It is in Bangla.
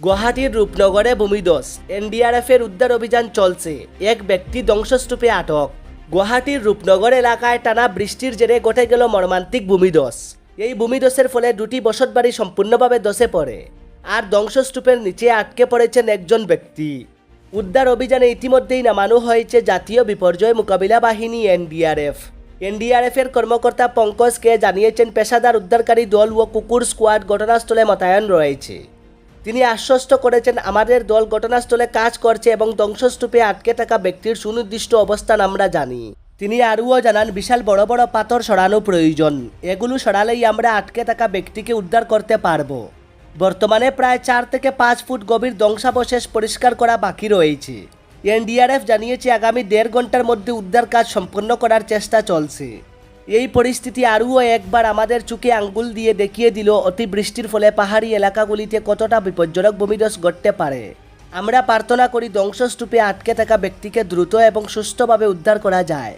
গুয়াহাটির রূপনগরে ভূমিদস এনডিআরএফ এর উদ্ধার অভিযান চলছে। এক ব্যক্তি ধ্বংসস্তূপে আটক। গুয়াহাটির রূপনগর এলাকায় টানা বৃষ্টির জেরে ঘটে গেল মর্মান্তিক ভূমিদস এই ভূমিদসের ফলে দুটি বসতবাড়ি সম্পূর্ণভাবে দশে পড়ে। আর ধ্বংসস্তূপের নিচে আটকে পড়েছেন একজন ব্যক্তি। উদ্ধার অভিযানে ইতিমধ্যেই নামানো হয়েছে জাতীয় বিপর্যয় মোকাবিলা বাহিনী, এনডিআরএফ। এনডিআরএফ এর কর্মকর্তা পঙ্কজ কে জানিয়েছেন, পেশাদার উদ্ধারকারী দল ও কুকুর স্কোয়াড ঘটনাস্থলে মোতায়েন রয়েছে। তিনি আশ্বস্ত করেছেন, আমাদের দল ঘটনাস্থলে কাজ করছে এবং ধ্বংসস্তূপে আটকে থাকা ব্যক্তির সুনির্দিষ্ট অবস্থান আমরা জানি। তিনি আরও জানান, বিশাল বড় বড় পাথর সরানো প্রয়োজন। এগুলো সরালেই আমরা আটকে থাকা ব্যক্তিকে উদ্ধার করতে পারব। বর্তমানে প্রায় চার থেকে পাঁচ ফুট গভীর ধ্বংসাবশেষ পরিষ্কার করা বাকি রয়েছে। এনডিআরএফ জানিয়েছে, আগামী দেড় ঘণ্টার মধ্যে উদ্ধার কাজ সম্পন্ন করার চেষ্টা চলছে। এই পরিস্থিতি আরও একবার আমাদের চুকে আঙ্গুল দিয়ে দেখিয়ে দিল অতিবৃষ্টির ফলে পাহাড়ি এলাকাগুলিতে কতটা বিপজ্জনক ভূমিধস ঘটতে পারে। আমরা প্রার্থনা করি ধ্বংসস্তূপে আটকে থাকা ব্যক্তিকে দ্রুত এবং সুস্থভাবে উদ্ধার করা যায়।